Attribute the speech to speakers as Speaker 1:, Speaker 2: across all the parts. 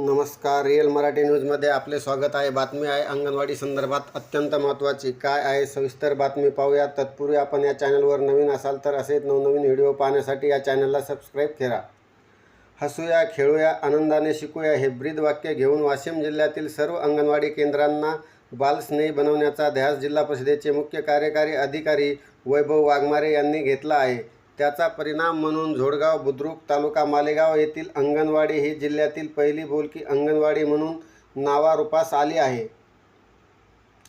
Speaker 1: नमस्कार रिअल मराठी न्यूजमध्ये आपले स्वागत आहे. बातमी आहे अंगणवाडी संदर्भात अत्यंत महत्त्वाची. काय आहे? सविस्तर बातमी पाहूया. तत्पूर्वी आपण या चॅनलवर नवीन असाल तर असेच नवनवीन व्हिडिओ पाहण्यासाठी या चॅनलला सबस्क्राईब करा. हसूया खेळूया आनंदाने शिकूया हे ब्रीद वाक्य घेऊन वाशिम जिल्ह्यातील सर्व अंगणवाडी केंद्रांना बालस्नेही बनवण्याचा ध्यास जिल्हा परिषदेचे मुख्य कार्यकारी अधिकारी वैभव वाघमारे यांनी घेतला आहे. त्याचा परिणाम म्हणून झोडगाव बुद्रुक तालुका मालेगाव येथील अंगणवाडी ही जिल्ह्यातील पहिली बोलकी अंगणवाडी म्हणून नावारूपास आली आहे.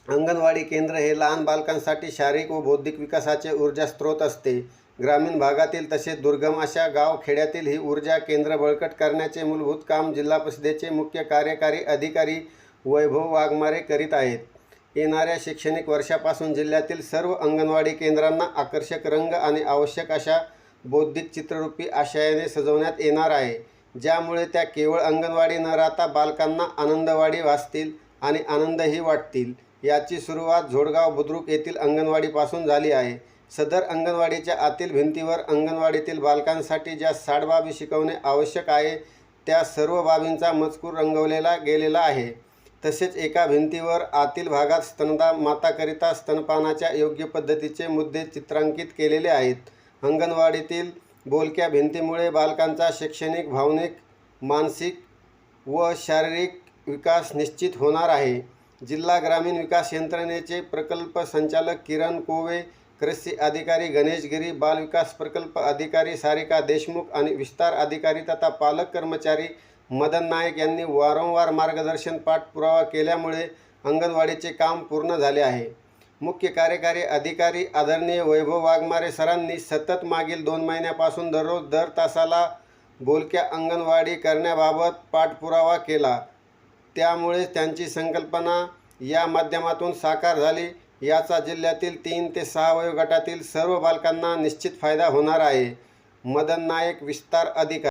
Speaker 1: अंगणवाडी केंद्र हे लहान बालकांसाठी शारीरिक व बौद्धिक विकासाचे ऊर्जा स्रोत असते. ग्रामीण भागातील तसेच दुर्गम अशा गाव खेड्यातील ही ऊर्जा केंद्र बळकट करण्याचे मूलभूत काम जिल्हा परिषदेचे मुख्य कार्यकारी अधिकारी वैभव वाघमारे करीत आहेत. येणाऱ्या शैक्षणिक वर्षापासून जिल्ह्यातील सर्व अंगणवाडी केंद्रांना आकर्षक रंग आणि आवश्यक अशा बौद्धिक चित्ररूपी आशयाने सजवण्यात येणार आहे. ज्यामुळे त्या केवळ अंगणवाडी न राहता बालकांना आनंदवाडी वाचतील आणि आनंदही वाटतील. याची सुरुवात झोडगाव बुद्रुक येथील अंगणवाडीपासून झाली आहे. सदर अंगणवाडीच्या आतील भिंतीवर अंगणवाडीतील बालकांसाठी ज्या साठ बाबी शिकवणे आवश्यक आहे त्या सर्व बाबींचा मजकूर रंगवलेला गेलेला आहे. तसेच एका भिंतीवर आतील भागात स्तनदा माताकरिता स्तनपानाच्या योग्य पद्धतीचे मुद्दे चित्रांकित केलेले आहेत. अंगणवाडीतील बोलक्या भिंतीमुळे बालकांचा शैक्षणिक भावनिक मानसिक व शारीरिक विकास निश्चित होणार आहे. जिल्हा ग्रामीण विकास यंत्रणेचे प्रकल्प संचालक किरण कोवे कृषी अधिकारी गणेश गिरी बालविकास प्रकल्प अधिकारी सारिका देशमुख आणि विस्तार अधिकारी तथा पालक कर्मचारी मदन नाईक यांनी वारंवार मार्गदर्शन पाठपुरावा केल्यामुळे अंगणवाडीचे काम पूर्ण झाले आहे. मुख्य कार्यकारी अधिकारी आदरणीय वैभव वाघमारे सरांनी सतत मागील दोन महिन्यापासून दररोज दर तासाला बोलक्या अंगणवाडी करण्याबाबत पाठपुरावा केला. त्यामुळे त्यांची संकल्पना या माध्यमातून साकार झाली. याचा जिल्ह्यातील तीन ते सहा वयोगटातील सर्व बालकांना निश्चित फायदा होणार आहे. मदन नायक विस्तार अधिकारी